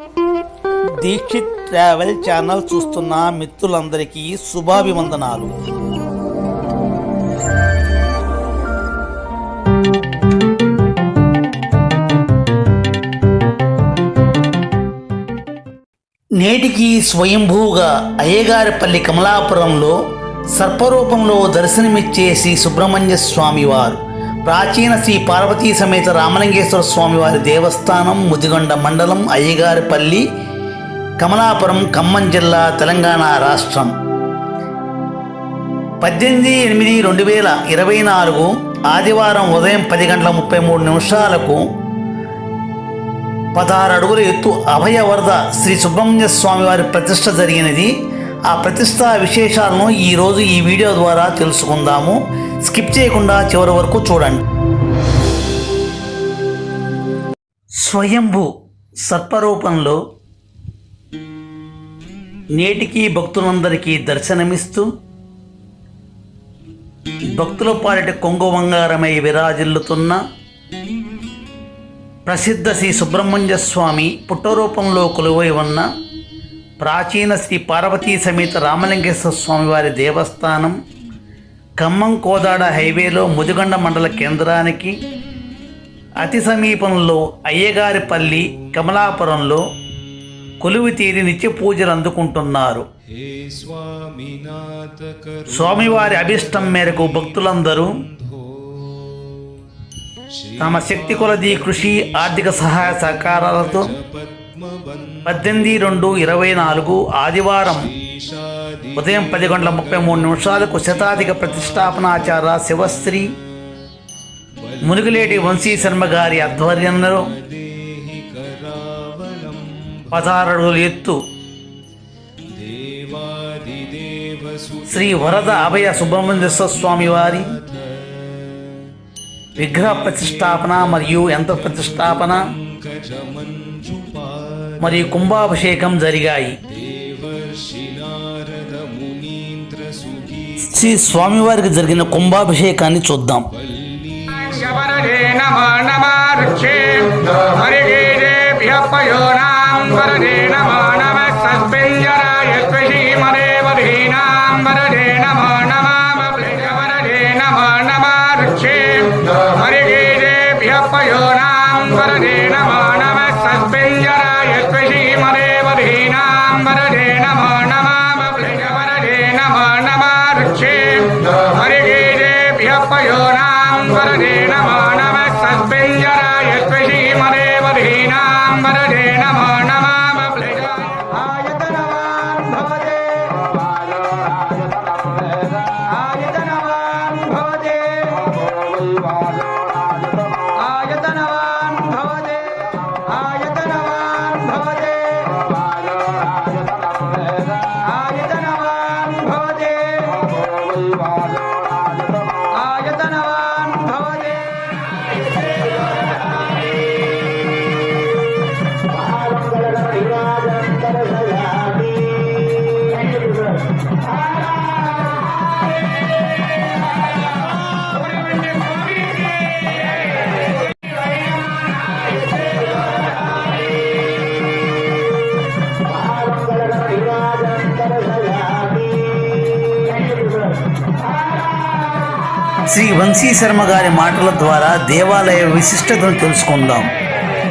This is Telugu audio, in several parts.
దీక్షిత్ ట్రావెల్ ఛానల్ చూస్తున్న మిత్రులందరికీ శుభాభివందనాలు. నేటికి స్వయంభూగా అయ్యగారిపల్లి కమలాపురంలో సర్పరూపంలో దర్శనమిచ్చే శ్రీ సుబ్రహ్మణ్య స్వామివారు. ప్రాచీన శ్రీ పార్వతీ సమేత రామలింగేశ్వర స్వామి వారి దేవస్థానం ముదిగొండ మండలం అయ్యగారిపల్లి కమలాపురం ఖమ్మం జిల్లా తెలంగాణ రాష్ట్రం. పద్దెనిమిది ఎనిమిది రెండు వేల ఇరవై నాలుగు ఆదివారం ఉదయం పది గంటల ముప్పై మూడు నిమిషాలకు పదహారు అడుగుల ఎత్తు అభయవరద శ్రీ సుబ్రహ్మణ్య స్వామివారి ప్రతిష్ట జరిగినది. ఆ ప్రతిష్ట విశేషాలను ఈరోజు ఈ వీడియో ద్వారా తెలుసుకుందాము. స్కిప్ చేయకుండా చివరి వరకు చూడండి. స్వయంభు సర్పరూపంలో నేటికి భక్తులందరికీ దర్శనమిస్తూ భక్తుల పాలిట కొంగు బంగారమై విరాజిల్లుతున్న ప్రసిద్ధ శ్రీ సుబ్రహ్మణ్య స్వామి పుట్టరూపంలో కొలువై ఉన్న ప్రాచీన శ్రీ పార్వతీ సమేత రామలింగేశ్వర స్వామివారి దేవస్థానం ఖమ్మం కోదాడ హైవేలో ముదుగండ మండల కేంద్రానికి అతి సమీపంలో అయ్యగారిపల్లి కమలాపురంలో కొలువు తీరి నిత్య పూజలు అందుకుంటున్నారు. స్వామివారి అభిష్టం మేరకు భక్తులందరూ తమ శక్తి కొలది కృషి ఆర్థిక సహాయ సహకారాలతో పద్దెనిమిది రెండు ఇరవై నాలుగు ఆదివారం ఉదయం పది గంటల ముప్పై మూడు నిమిషాలకు శతాధిక ప్రతిష్టాపనాచార శివశ్రీ మునుగులేటి వంశీ శర్మ గారి ఆధ్వర్యంలో పదహారు ఎత్తు శ్రీ వరద అభయ సుబ్రహ్మణ్యేశ్వర స్వామి వారి విగ్రహ ప్రతిష్టాపన మరియు యంత్ర ప్రతిష్టాపన మరియు కుంభాభిషేకం జరిగాయి. శ్రీ స్వామివారికి జరిగిన కుంభాభిషేకాన్ని చూద్దాం. నమ నమ బ్రహ్మరడే నమ. శ్రీ వంశీ శర్మ గారి మాటల ద్వారా దేవాలయ విశిష్టతను తెలుసుకుందాం.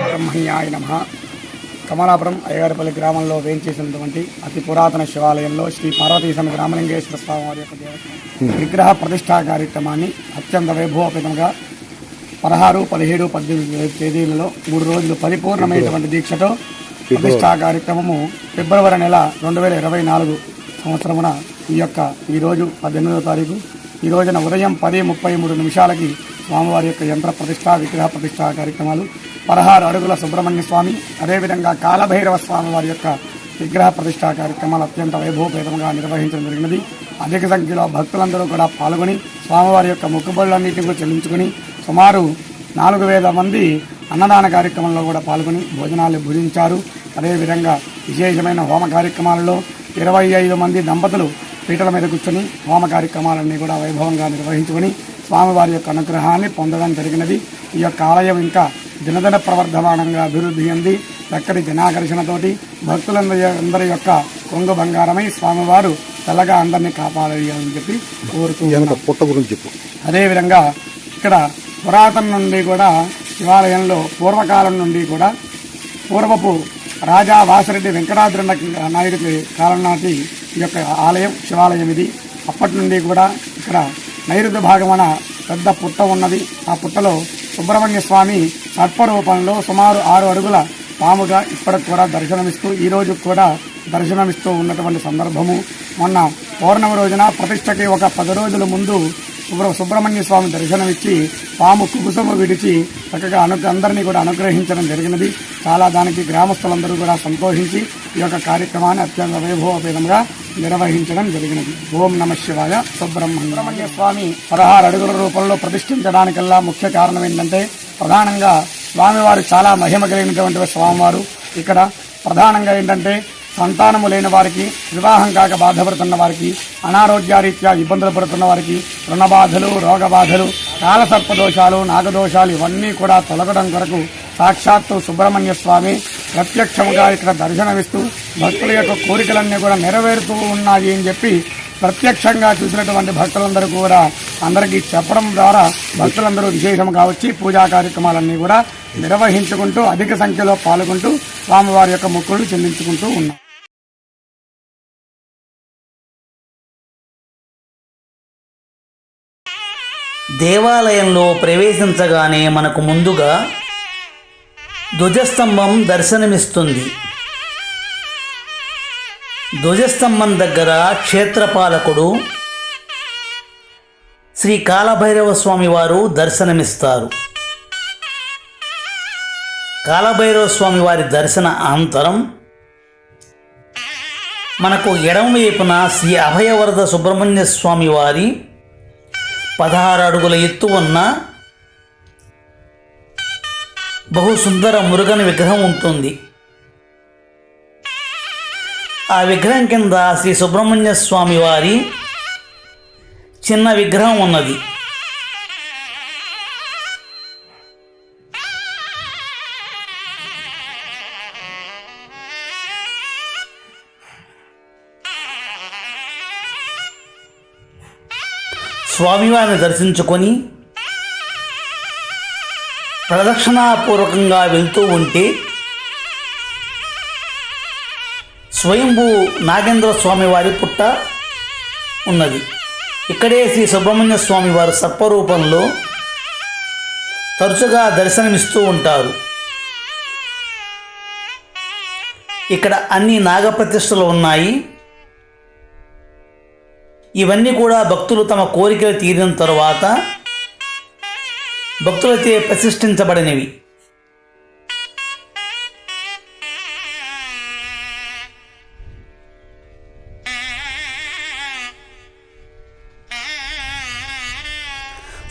బ్రహ్మణ్యాయ నమ. కమలాపురం అయ్యగారిపల్లి గ్రామంలో వేయించేసినటువంటి అతి పురాతన శివాలయంలో శ్రీ పార్వతీశ్వర రామలింగేశ్వర స్వామి వారి యొక్క విగ్రహ ప్రతిష్టా కార్యక్రమాన్ని అత్యంత వైభవపేతంగా పదహారు పదిహేడు పద్దెనిమిది తేదీలలో మూడు రోజులు పరిపూర్ణమైనటువంటి దీక్షతో ప్రతిష్టా కార్యక్రమము ఫిబ్రవరి నెల రెండు వేల ఇరవై నాలుగు సంవత్సరమున ఈ యొక్క ఈరోజు పద్దెనిమిదవ తారీఖు ఈ రోజున ఉదయం పది ముప్పై మూడు నిమిషాలకి స్వామివారి యొక్క యంత్ర ప్రతిష్ట విగ్రహ ప్రతిష్ట కార్యక్రమాలు. పదహారు అడుగుల సుబ్రహ్మణ్య స్వామి అదేవిధంగా కాలభైరవ స్వామి వారి యొక్క విగ్రహ ప్రతిష్ట కార్యక్రమాలు అత్యంత వైభవపేతంగా నిర్వహించడం జరిగినది. అధిక సంఖ్యలో భక్తులందరూ కూడా పాల్గొని స్వామివారి యొక్క మొక్కుబడులన్నింటినీ కూడా చెల్లించుకుని సుమారు నాలుగు వేల మంది అన్నదాన కార్యక్రమంలో కూడా పాల్గొని భోజనాలు భుజించారు. అదేవిధంగా విశేషమైన హోమ కార్యక్రమాలలో ఇరవై ఐదు మంది దంపతులు పీటల మీద కూర్చొని హోమ కార్యక్రమాలన్నీ కూడా వైభవంగా నిర్వహించుకొని స్వామివారి యొక్క అనుగ్రహాన్ని పొందడం జరిగినది. ఈ యొక్క ఆలయం ఇంకా దినదిన ప్రవర్ధమానంగా అభివృద్ధి చెంది చక్కటి జనాకర్షణతోటి భక్తులందరి అందరి యొక్క కొంగు బంగారమై స్వామివారు తెల్లగా అందరినీ కాపాడాలని చెప్పి కోరుతూ పుట్ట గురించి చెప్పు. అదేవిధంగా ఇక్కడ పురాతన నుండి కూడా శివాలయంలో పూర్వకాలం నుండి కూడా పూర్వపు రాజా వాసిరెడ్డి వెంకటాద్రి నాయుడికి కాలం నాటి ఈ యొక్క ఆలయం శివాలయం ఇది. అప్పటి నుండి కూడా ఇక్కడ నైరుతి భాగమన పెద్ద పుట్ట ఉన్నది. ఆ పుట్టలో సుబ్రహ్మణ్య స్వామి సర్పరూపంలో సుమారు ఆరు అడుగుల పాముగా ఇప్పటికి కూడా దర్శనమిస్తూ ఈ రోజు కూడా దర్శనమిస్తూ ఉన్నటువంటి సందర్భము. మొన్న పౌర్ణమి రోజున ప్రతిష్టకి ఒక పది రోజుల ముందు సుబ్రహ్మణ్య స్వామి దర్శనమిచ్చి పాము కుబుసము విడిచి చక్కగా అను అందరినీ కూడా అనుగ్రహించడం జరిగినది. చాలా దానికి గ్రామస్తులందరూ కూడా సంతోషించి ఈ యొక్క కార్యక్రమాన్ని అత్యంత వైభవపేతంగా నిర్వహించడం జరిగినది. ఓం నమ శివాయ. సుబ్రహ్మణ్య సుబ్రహ్మణ్య స్వామి పదహారు అడుగుల రూపంలో ప్రతిష్ఠించడానికల్లా ముఖ్య కారణం ఏంటంటే ప్రధానంగా స్వామివారు చాలా మహిమ కలిగినటువంటి స్వామివారు. ఇక్కడ ప్రధానంగా ఏంటంటే సంతానము లేని వారికి వివాహం కాక బాధపడుతున్న వారికి అనారోగ్యరీత్యా ఇబ్బందులు పడుతున్న వారికి రుణ బాధలు కాలసర్పదోషాలు నాగదోషాలు ఇవన్నీ కూడా తొలగడం కొరకు సాక్షాత్తు సుబ్రహ్మణ్య స్వామి ప్రత్యక్షముగా ఇక్కడ దర్శనమిస్తూ భక్తుల యొక్క కోరికలన్నీ కూడా నెరవేరుతూ ఉన్నాయి అని చెప్పి ప్రత్యక్షంగా చూసినటువంటి భక్తులందరూ కూడా అందరికీ చెప్పడం ద్వారా భక్తులందరూ విశేషంగా వచ్చి పూజా కార్యక్రమాలన్నీ కూడా నిర్వహించుకుంటూ అధిక సంఖ్యలో పాల్గొంటూ స్వామివారి యొక్క మొక్కులు చెల్లించుకుంటూ ఉన్నారు. దేవాలయంలో ప్రవేశించగానే మనకు ముందుగా ధ్వజస్తంభం దర్శనమిస్తుంది. ధ్వజస్తంభం దగ్గర క్షేత్రపాలకుడు శ్రీ కాలభైరవ స్వామి వారు దర్శనమిస్తారు. కాలభైరవ స్వామి వారి దర్శన అనంతరం మనకు ఎడమవైపున శ్రీ అభయవరద సుబ్రహ్మణ్య స్వామి వారి పదహారు అడుగుల ఎత్తు ఉన్న బహు సుందర మురుగని విగ్రహం ఉంటుంది. ఆ విగ్రహం కింద శ్రీ సుబ్రహ్మణ్య స్వామి వారి చిన్న విగ్రహం ఉన్నది. స్వామివారిని దర్శించుకొని ప్రదక్షిణాపూర్వకంగా వెళ్తూ ఉంటే స్వయంభూ నాగేంద్ర స్వామి వారి పుట్ట ఉన్నది. ఇక్కడే శ్రీ సుబ్రహ్మణ్య స్వామి వారు సర్పరూపంలో తరచుగా దర్శనమిస్తూ ఉంటారు. ఇక్కడ అన్ని నాగప్రతిష్టలు ఉన్నాయి. ఇవన్నీ కూడా భక్తులు తమ కోరికలు తీరిన తరువాత భక్తులచే ప్రతిష్ఠించబడినవి.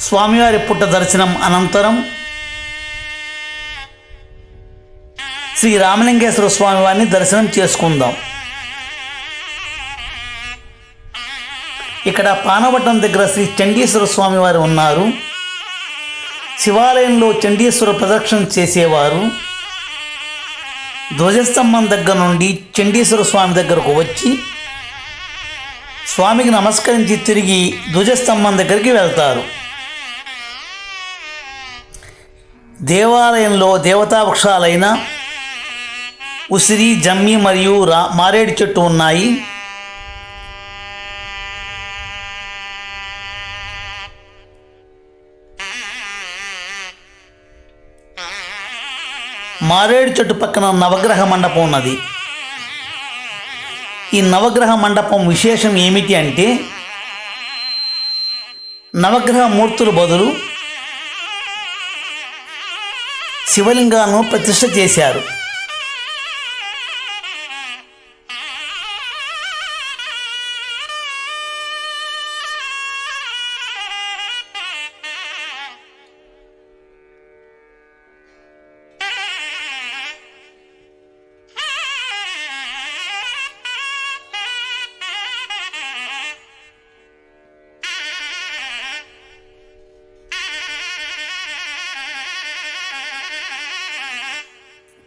స్వామివారి పుట్ట దర్శనం అనంతరం శ్రీ రామలింగేశ్వర స్వామివారిని దర్శనం చేసుకుందాం. ఇక్కడ పానవటం దగ్గర శ్రీ చండీశ్వర స్వామివారు ఉన్నారు. శివాలయంలో చండీశ్వర ప్రదక్షిణ చేసేవారు. ధ్వజస్తంభం దగ్గర నుండి చండీశ్వర స్వామి దగ్గరకు వచ్చి స్వామికి నమస్కరించి తిరిగి ధ్వజస్తంభం దగ్గరికి వెళ్తారు. దేవాలయంలో దేవతా వృక్షాలైన ఉసిరి జమ్మి మరియు రా మారేడు చెట్టు ఉన్నాయి. మారేడు చెట్టు పక్కన నవగ్రహ మండపం ఉన్నది. ఈ నవగ్రహ మండపం విశేషం ఏమిటి అంటే నవగ్రహ మూర్తుల బదులు శివలింగాలను ప్రతిష్ట చేశారు.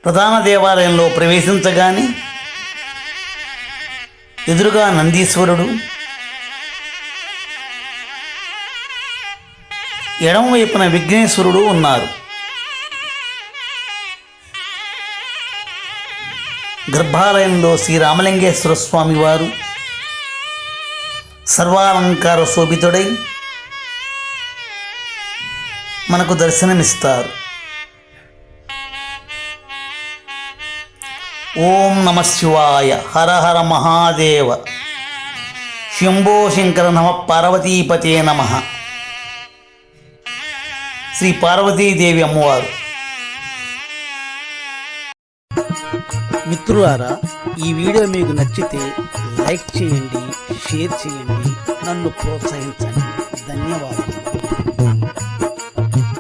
ప్రధాన దేవాలయంలో ప్రవేశించగానే ఎదురుగా నందీశ్వరుడు ఎడమవైపున విఘ్నేశ్వరుడు ఉన్నారు. గర్భాలయంలో శ్రీ రామలింగేశ్వర స్వామి వారు సర్వాలంకార శోభితుడై మనకు దర్శనమిస్తారు. ఓం నమ శివాయ. హర హర మహాదేవ. శంభో శంకర నమ పార్వతీపతే నమ. శ్రీ పార్వతీదేవి అమ్మవారు. మిత్రులారా ఈ వీడియో మీకు నచ్చితే లైక్ చేయండి షేర్ చేయండి నన్ను ప్రోత్సహించండి. ధన్యవాదాలు